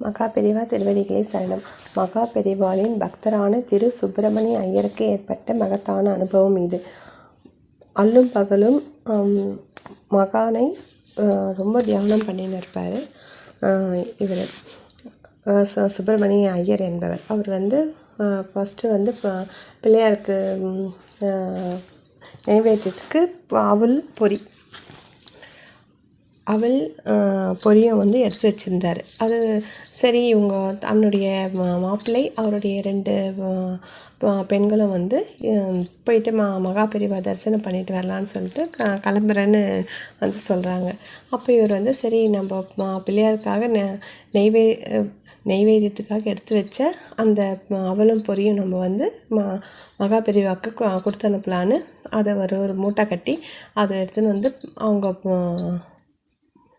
மகா பெரிவா திருவடிகளே சரணம். மகா பெரிவாளின் பக்தரான திரு சுப்பிரமணிய ஐயருக்கு ஏற்பட்ட மகத்தான அனுபவம் இது. அல்லும் பகலும் மகானை ரொம்ப தியானம் பண்ணின்னு இருப்பார். இவர். சு சுப்பிரமணிய ஐயர் என்பவர். அவர் வந்து ஃபஸ்ட்டு வந்து பிள்ளையாருக்கு நைவேத்தியத்துக்கு அவல் பொறி அவள் பொரியும் வந்து எடுத்து வச்சுருந்தாரு. அது சரி இவங்க தன்னுடைய மாப்பிள்ளை அவருடைய ரெண்டு பெண்களும் வந்து போயிட்டு மா மகா தரிசனம் பண்ணிட்டு வரலான்னு சொல்லிட்டு க கிளம்புறேன்னு வந்து சொல்கிறாங்க அப்போ இவர் வந்து சரி நம்ம மா பிள்ளையாருக்காக நெ நெய்வே நெய்வேத்தியத்துக்காக எடுத்து வச்ச அந்த அவலும் பொரியும் நம்ம வந்து ம மகா பெரியவாக்கு கொடுத்து அனுப்பலான்னு அதை ஒரு ஒரு மூட்டை கட்டி அதை எடுத்துன்னு வந்து அவங்க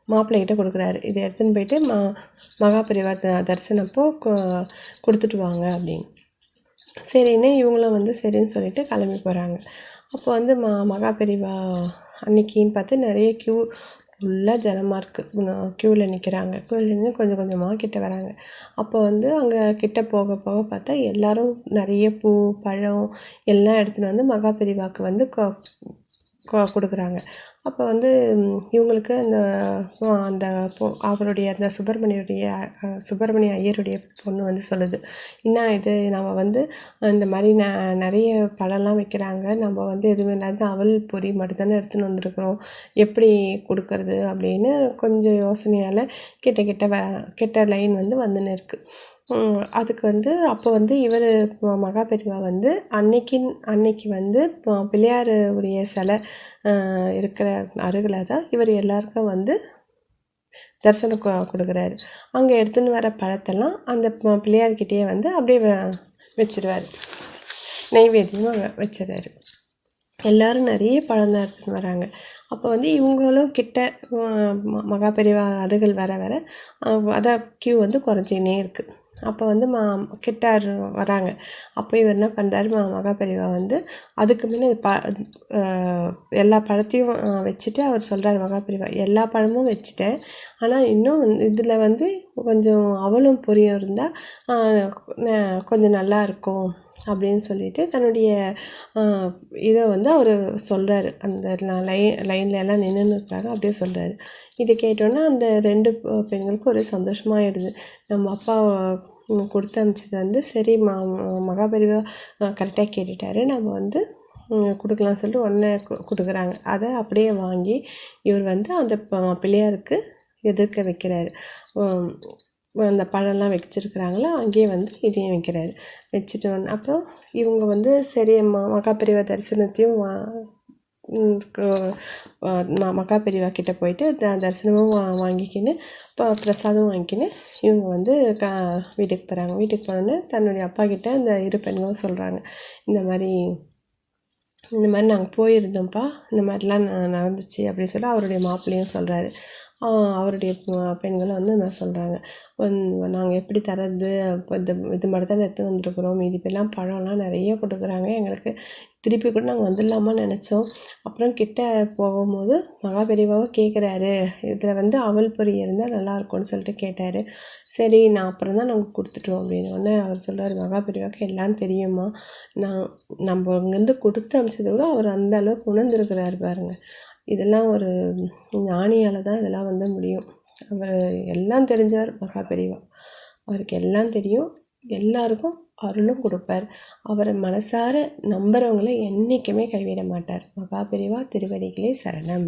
மாப்பிள்ளைகிட்ட கொடுக்குறாரு. இதை எடுத்துன்னு போயிட்டு மா மகாபரிவா த தரிசனப்போ கொடுத்துட்டு வாங்க அப்படின்னு. சரின்னு இவங்களும் வந்து சரின்னு சொல்லிட்டு கிளம்பி போகிறாங்க அப்போ வந்து மா மகாபெரிவா அன்னைக்கின்னு பார்த்து நிறைய க்யூ ஃபுல்லாக ஜனமாக இருக்குது க்யூவில் நிற்கிறாங்க க்யூவில் நின்று கொஞ்சம் கொஞ்சமாக கிட்ட வராங்க. அப்போ வந்து அங்கே கிட்ட போக போக பார்த்தா எல்லோரும் நிறைய பூ பழம் எல்லாம் எடுத்துகிட்டு வந்து மகாபெரிவாக்கு வந்து கொடுக்குறாங்க. அப்போ வந்து இவங்களுக்கு அந்த அந்த பொ அவருடைய அந்த சுப்பிரமணியுடைய சுப்பிரமணிய ஐயருடைய பொண்ணு வந்து சொல்லுது. என்ன இது நம்ம வந்து இந்த மாதிரி ந நிறைய பழம்லாம் வைக்கிறாங்க. நம்ம வந்து எதுவுமே இல்லாத அவல் பொரி மட்டும்தானே எடுத்துன்னு வந்திருக்கிறோம். எப்படி கொடுக்கறது அப்படின்னு கொஞ்சம் யோசனையால் கிட்ட கிட்ட வ கிட்ட லைன் வந்து வந்துன்னு இருக்குது அதுக்கு வந்து அப்போ வந்து இவர் மகா மகாபெரிவா வந்து அன்னைக்கு அன்னைக்கு வந்து பிள்ளையாருடைய சிலை இருக்கிற அருகில் தான் இவர் எல்லாருக்கும் வந்து தரிசனம் கொடுக்குறாரு. அங்கே எடுத்துன்னு வர பழத்தெல்லாம் அந்த பிள்ளையார்கிட்டேயே வந்து அப்படியே வச்சிடுவார் நெய்வேத்தியமாக வச்சிடுறாரு எல்லோரும் நிறைய பழம் தான் எடுத்துன்னு வராங்க. அப்போ வந்து இவங்களும் கிட்ட மகாபெரிவா அருகில் வர வர அதான் க்யூ வந்து குறைஞ்சிக்கினே இருக்குது அப்போ வந்து மா கிட்டார் வராங்க. அப்போ இவர் என்ன பண்ணுறாரு மா மகாபெரிவா வந்து அதுக்கு முன்னே ப எல்லா பழத்தையும் வச்சுட்டு அவர் சொல்கிறார் மகா பெரியவா எல்லா பழமும் வச்சுட்டேன். ஆனால் இன்னும் இதில் வந்து கொஞ்சம் அவளும் புரிய இருந்தால் கொஞ்சம் நல்லா இருக்கும் அப்படின்னு சொல்லிட்டு தன்னுடைய இதை வந்து அவர் சொல்கிறாரு அந்த லை லைனில் எல்லாம் நின்றுன்னு இருக்காங்க அப்படியே சொல்கிறாரு இதை கேட்டோன்னே அந்த ரெண்டு பெண்களுக்கும் ஒரே சந்தோஷமாகிடுது நம்ம அப்பா கொடுத்து அனுப்பிச்சது வந்து சரி மா மகாபெரிவா கரெக்டாக கேட்டுட்டாரு. நம்ம வந்து கொடுக்கலான்னு சொல்லிட்டு உடனே கொடுக்குறாங்க. அதை அப்படியே வாங்கி இவர் வந்து அந்த பிள்ளையாருக்கு எதிர்க்க வைக்கிறாரு. அந்த பழம்லாம் வச்சுருக்குறாங்களோ? அங்கேயே வந்து இதையும் வைக்கிறாரு. வச்சுட்டு வந்து அப்புறம் இவங்க வந்து சரி ம மகாபெரிவா தரிசனத்தையும் வா மகாபெரிவா கிட்டே போயிட்டு தரிசனமும் வா வாங்கிக்கின்னு இப்போ பிரசாதம் வாங்கிக்கின்னு இவங்க வந்து க வீட்டுக்கு போகிறாங்க வீட்டுக்கு போனோன்னே தன்னுடைய அப்பா கிட்ட அந்த இரு பெண்களும் சொல்கிறாங்க இந்த மாதிரி இந்த மாதிரி நாங்கள் போயிருந்தோம்ப்பா இந்த மாதிரிலாம் நடந்துச்சு அப்படின்னு சொல்லி அவருடைய மாப்பிள்ளையும் சொல்கிறாரு அவருடைய பெண்களை வந்து நான் சொல்கிறாங்க நாங்கள் எப்படி தர்றது இது இது மாதிரி தான் எடுத்து வந்திருக்குறோம். மீதி இப்போலாம் பழம்லாம் நிறைய கொடுக்குறாங்க. எங்களுக்கு திருப்பி கூட நாங்கள் வந்துடலாமான்னு நினச்சோம். அப்புறம் கிட்ட போகும்போது மகா பெரியவாவை கேட்குறாரு இதில் வந்து அவல் பொறி இருந்தால் நல்லாயிருக்கும்னு சொல்லிட்டு கேட்டார். சரி நான் அப்புறம் தான் நாங்கள் கொடுத்துட்டோம் அப்படின்னு உடனே அவர் சொல்கிறார் மகா பெரியவாவுக்கு எல்லாம் தெரியுமா நான் நம்ம இங்கேருந்து கொடுத்து அனுப்பிச்சதை விட அவர் அந்த அளவுக்கு உணர்ந்துருக்கிறார் பாருங்கள் இதெல்லாம் ஒரு ஞானியால் தான் இதெல்லாம் வந்து முடியும். அவர் எல்லாம் தெரிஞ்சவர் மகா பெரியவா அவருக்கு எல்லாம் தெரியும். எல்லாருக்கும் அருளும் கொடுப்பார். அவரை மனசார நம்புகிறவங்கள என்றைக்குமே கைவிட மாட்டார். மகா பெரியவா திருவடிகளே சரணம்.